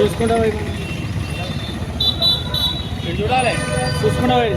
చూసుకుంటా పోయి మనం. చూడాలి చూసుకుంటా పోయి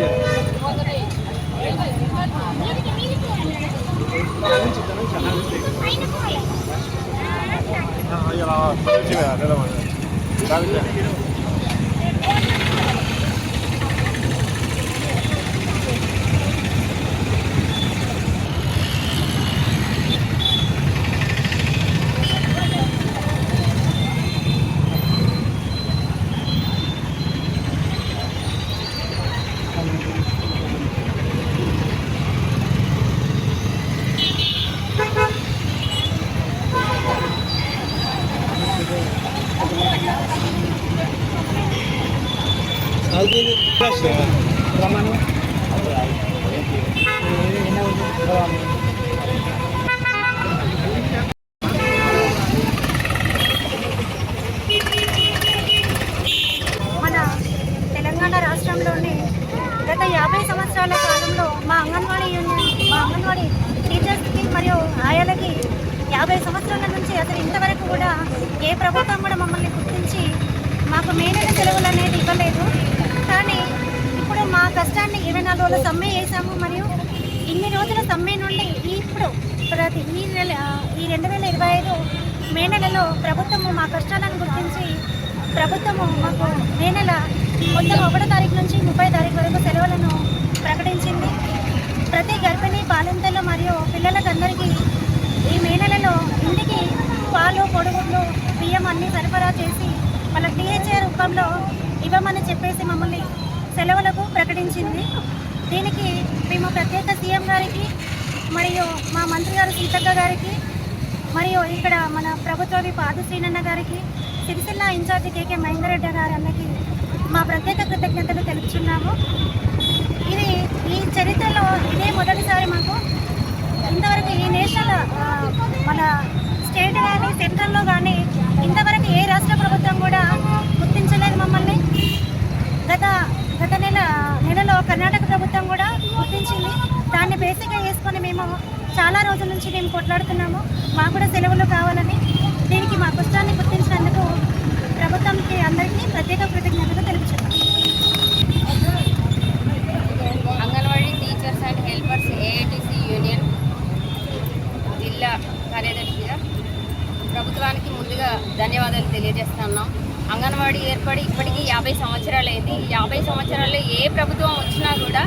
మన తెలంగాణ రాష్ట్రంలోని గత యాభై సంవత్సరాల కాలంలో మా అంగన్వాడీ యూనియన్ మా అంగన్వాడీ టీచర్స్కి మరియు ఆయాలకి యాభై సంవత్సరాల నుంచి అసలు ఇంతవరకు కూడా ఏ ప్రభుత్వం కూడా మమ్మల్ని గుర్తించి మాకు మేనైన సెలవులు అనేది ఇవ్వలేదు. కానీ ఇప్పుడు మా కష్టాన్ని ఇరవై నాలుగు రోజుల సమ్మె చేశాము మరియు ఇన్ని రోజుల సమ్మె నుండి ఇప్పుడు ప్రతి ఈ నెల ఈ రెండు వేల ఇరవై ఐదు మే నెలలో ప్రభుత్వము మా కష్టాలను గుర్తించి ప్రభుత్వము మాకు మే నెల మొత్తం ఒకటో తారీఖు నుంచి ముప్పై తారీఖు వరకు సెలవులను ప్రకటించింది. ప్రతి గర్భిణీ బాలింతలు మరియు పిల్లలకందరికీ ఈ మే నెలలో ఇంటికి పాలు పొడుగుడ్లు బియ్యం అన్ని సరఫరా చేసి వాళ్ళ టీహెచ్ఏ రూపంలో ఇవ్వమని చెప్పేసి మమ్మల్ని సెలవులకు ప్రకటించింది. దీనికి మేము ప్రత్యేక సీఎం గారికి మరియు మా మంత్రి గారు సీతక్క గారికి మరియు ఇక్కడ మన ప్రభుత్వ పాదు శ్రీనన్న గారికి సిరిసిల్ల ఇన్ఛార్జి కేకే మహేందర్ గారి అన్నకి మా ప్రత్యేక కృతజ్ఞతలు తెలుపుతున్నాము ఇది ఈ చరిత్రలో ఇదే మొదటిసారి మాకు. ఇంతవరకు ఈ నేషనల్ మన స్టేట్ కానీ సెంట్రల్లో కానీ ఇంతవరకు ఏ రాష్ట్ర ప్రభుత్వం కూడా గుర్తించలేదు మమ్మల్ని గత గత నెల నెలలో కర్ణాటక ప్రభుత్వం కూడా గుర్తించింది దాన్ని బేసిక్గా చేసుకొని మేము చాలా రోజుల నుంచి మేము కొట్లాడుతున్నాము. మాకు కూడా సెలవులు కావాలని దీనికి మా కష్టాన్ని గుర్తించినందుకు ప్రభుత్వంకి అందరికీ ప్రత్యేక కృతజ్ఞతలు తెలుపుతున్నాం anganwadi teachers and helpers AITC union జిల్లా కార్యదర్శిగా ప్రభుత్వానికి ముందుగా ధన్యవాదాలు తెలియజేస్తున్నాం. అంగన్వాడీ ఏర్పడి ఇప్పటికీ యాభై సంవత్సరాలు అయింది యాభై సంవత్సరాల్లో ఏ ప్రభుత్వం వచ్చినా కూడా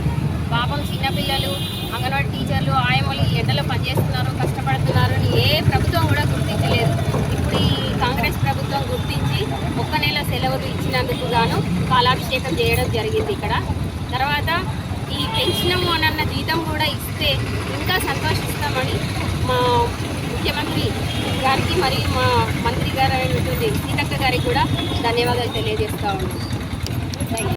పాపం చిన్నపిల్లలు అంగన్వాడీ టీచర్లు ఆయమలు ఎండలో పనిచేస్తున్నారు కష్టపడుతున్నారు అని ఏ ప్రభుత్వం కూడా గుర్తించలేదు. ఇప్పుడు ఈ కాంగ్రెస్ ప్రభుత్వం గుర్తించి ఒక్క నెల సెలవులు ఇచ్చినందుకు గాను పాలాభిషేకం చేయడం జరిగింది ఇక్కడ. తర్వాత ఈ పెన్షనము అన్న జీతం కూడా ఇస్తే ఇంకా సంతోషిస్తామని మా ముఖ్యమంత్రి గారికి మరియు మా మంత్రి గారు అయినటువంటి సీతక్క గారికి కూడా ధన్యవాదాలు తెలియజేస్తా ఉన్నాం. Thank you